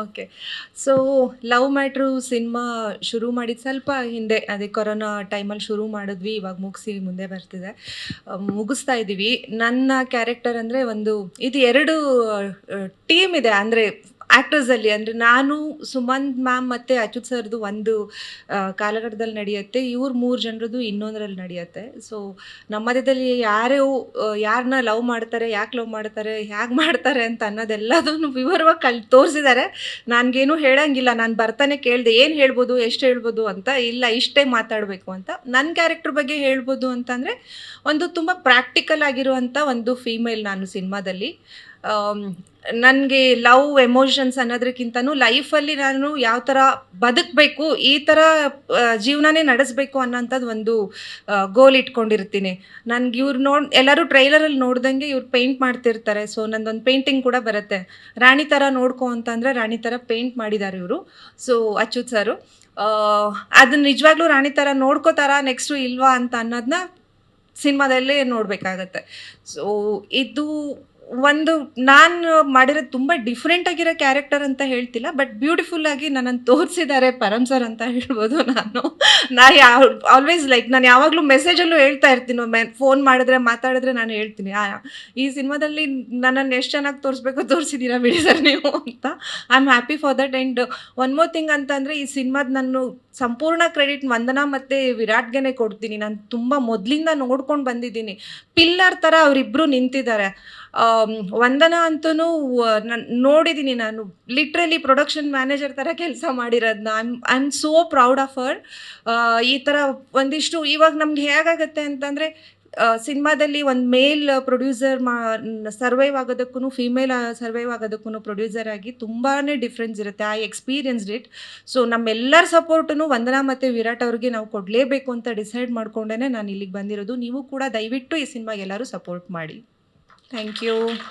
Okay so love matter cinema ಶುರು ಮಾಡಿದ ಸ್ವಲ್ಪ ಹಿಂದೆ, ಅದೇ ಕೊರೋನಾ ಟೈಮಲ್ಲಿ ಶುರು ಮಾಡಿದ್ವಿ, ಇವಾಗ ಮುಗಿಸಿ ಮುಂದೆ ಬರ್ತಿದೆ. ಮುಗಿಸ್ತಾ ಇದ್ದೀವಿ ನನ್ನ ಕ್ಯಾರೆಕ್ಟರ್ ಅಂದರೆ ಒಂದು, ಇದು ಎರಡು ಟೀಮ್ ಇದೆ. ಅಂದರೆ ಆ್ಯಕ್ಟರ್ಸಲ್ಲಿ ಅಂದರೆ ನಾನು, ಸುಮಂತ್ ಮ್ಯಾಮ್ ಮತ್ತು ಅಚ್ಯುತ್ ಸರ್ದು ಒಂದು ಕಾಲಘಟ್ಟದಲ್ಲಿ ನಡೆಯುತ್ತೆ. ಇವ್ರು ಮೂರು ಜನರದ್ದು ಇನ್ನೊಂದರಲ್ಲಿ ನಡೆಯುತ್ತೆ. ಸೊ ನಮ್ಮ ಮಧ್ಯದಲ್ಲಿ ಯಾರು ಯಾರನ್ನ ಲವ್ ಮಾಡ್ತಾರೆ, ಯಾಕೆ ಲವ್ ಮಾಡ್ತಾರೆ ಹೇಗೆ ಮಾಡ್ತಾರೆ ಅಂತ ಅನ್ನೋದೆಲ್ಲದನ್ನು ವಿವರವಾಗಿ ಕಲ್ ತೋರಿಸಿದ್ದಾರೆ ನನಗೇನು ಹೇಳಂಗಿಲ್ಲ. ನಾನು ಬರ್ತಾನೆ ಕೇಳಿದೆ, ಏನು ಹೇಳ್ಬೋದು? ಎಷ್ಟು ಹೇಳ್ಬೋದು? ಅಂತ. ಇಲ್ಲ, ಇಷ್ಟೇ ಮಾತಾಡಬೇಕು ಅಂತ. ನನ್ನ ಕ್ಯಾರೆಕ್ಟರ್ ಬಗ್ಗೆ ಹೇಳ್ಬೋದು ಅಂತಂದರೆ, ಒಂದು ತುಂಬ ಪ್ರಾಕ್ಟಿಕಲ್ ಆಗಿರುವಂಥ ಒಂದು ಫೀಮೇಲ್ ನಾನು ಸಿನಿಮಾದಲ್ಲಿ. ನನಗೆ ಲವ್, ಎಮೋಷನ್ಸ್ ಅನ್ನೋದಕ್ಕಿಂತನೂ ಲೈಫಲ್ಲಿ ನಾನು ಯಾವ ಥರ ಬದುಕಬೇಕು, ಈ ಥರ ಜೀವನನೇ ನಡೆಸಬೇಕು ಅನ್ನೋಂಥದ್ದು ಒಂದು ಗೋಲ್ ಇಟ್ಕೊಂಡಿರ್ತೀನಿ. ನನಗೆ ಇವ್ರು ನೋಡಿ, ಎಲ್ಲರೂ ಟ್ರೈಲರಲ್ಲಿ ನೋಡ್ದಂಗೆ ಇವ್ರು ಪೇಂಟ್ ಮಾಡ್ತಿರ್ತಾರೆ. ಸೊ ನಂದೊಂದು ಪೇಂಟಿಂಗ್ ಕೂಡ ಬರುತ್ತೆ. ರಾಣಿ ಥರ ನೋಡ್ಕೊ ಅಂತಂದರೆ ರಾಣಿ ಥರ ಪೇಂಟ್ ಮಾಡಿದ್ದಾರೆ ಇವರು. So Achyut sir. ಅದನ್ನ ನಿಜವಾಗ್ಲೂ ರಾಣಿ ಥರ ನೋಡ್ಕೋತಾರ ನೆಕ್ಸ್ಟು ಇಲ್ವಾ ಅಂತ ಅನ್ನೋದನ್ನ ಸಿನಿಮಾದಲ್ಲೇ ನೋಡಬೇಕಾಗತ್ತೆ. ಸೊ ಇದು ಒಂದು ನಾನು ಮಾಡಿರೋ ತುಂಬ ಡಿಫ್ರೆಂಟ್ ಆಗಿರೋ ಕ್ಯಾರೆಕ್ಟರ್ ಅಂತ ಹೇಳ್ತಿಲ್ಲ ಬಟ್ ಬ್ಯೂಟಿಫುಲ್ ಆಗಿ ನನ್ನನ್ನು ತೋರಿಸಿದ್ದಾರೆ ಪರಮ್ ಸರ್ ಅಂತ ಹೇಳ್ಬೋದು ನಾನು. ನಾ ಆಲ್ವೇಸ್ ಲೈಕ್ ನಾನು ಯಾವಾಗಲೂ ಮೆಸೇಜಲ್ಲೂ ಹೇಳ್ತಾ ಇರ್ತೀನಿ ಮೆ ಫೋನ್ ಮಾಡಿದ್ರೆ ಮಾತಾಡಿದ್ರೆ ನಾನು ಹೇಳ್ತೀನಿ ಈ ಸಿನಿಮಾದಲ್ಲಿ ನನ್ನನ್ನು ಎಷ್ಟು ಚೆನ್ನಾಗಿ ತೋರಿಸ್ಬೇಕು ತೋರಿಸಿದ್ದೀರಾ ಬಿಡಿ ಸರ್ ನೀವು ಅಂತ. I am happy for that and one more thing ಅಂತಂದರೆ ಈ ಸಿನಿಮಾದ ನಾನು ಸಂಪೂರ್ಣ ಕ್ರೆಡಿಟ್ ವಂದನಾ ಮತ್ತು ವಿರಾಟ್ಗೆನೆ ಕೊಡ್ತೀನಿ. ನಾನು ತುಂಬ ಮೊದಲಿಂದ ನೋಡ್ಕೊಂಡು ಬಂದಿದ್ದೀನಿ. ಪಿಲ್ಲರ್ ಥರ ಅವರಿಬ್ಬರು ನಿಂತಿದ್ದಾರೆ. ವಂದನಾ ಅಂತೂ ನಾನು ನೋಡಿದ್ದೀನಿ ನಾನು. ಲಿಟ್ರಲಿ ಪ್ರೊಡಕ್ಷನ್ ಮ್ಯಾನೇಜರ್ ಥರ ಕೆಲಸ ಮಾಡಿರೋದನ್ನ I am so proud of her ಈ ಥರ ಒಂದಿಷ್ಟು, ಇವಾಗ ನಮ್ಗೆ ಹೇಗಾಗತ್ತೆ ಅಂತಂದರೆ ಸಿನಿಮಾದಲ್ಲಿ ಒಂದು ಮೇಲ್ ಪ್ರೊಡ್ಯೂಸರ್ ಮಾ ಸರ್ವೈವ್ ಆಗೋದಕ್ಕೂ ಫೀಮೇಲ್ ಸರ್ವೈವ್ ಆಗೋದಕ್ಕೂ ಪ್ರೊಡ್ಯೂಸರ್ ಆಗಿ ತುಂಬಾ ಡಿಫ್ರೆನ್ಸ್ ಇರುತ್ತೆ. ಐ ಎಕ್ಸ್ಪೀರಿಯನ್ಸ್ಡ್ ಇಟ್ ಸೊ ನಮ್ಮೆಲ್ಲರ ಸಪೋರ್ಟನ್ನು ವಂದನಾ ಮತ್ತು ವಿರಾಟ್ ಅವ್ರಿಗೆ ನಾವು ಕೊಡಲೇಬೇಕು ಅಂತ ಡಿಸೈಡ್ ಮಾಡ್ಕೊಂಡೇ ನಾನು ಇಲ್ಲಿಗೆ ಬಂದಿರೋದು. ನೀವು ಕೂಡ ದಯವಿಟ್ಟು ಈ ಸಿನಿಮಾಗೆ ಎಲ್ಲರೂ ಸಪೋರ್ಟ್ ಮಾಡಿ. Thank you.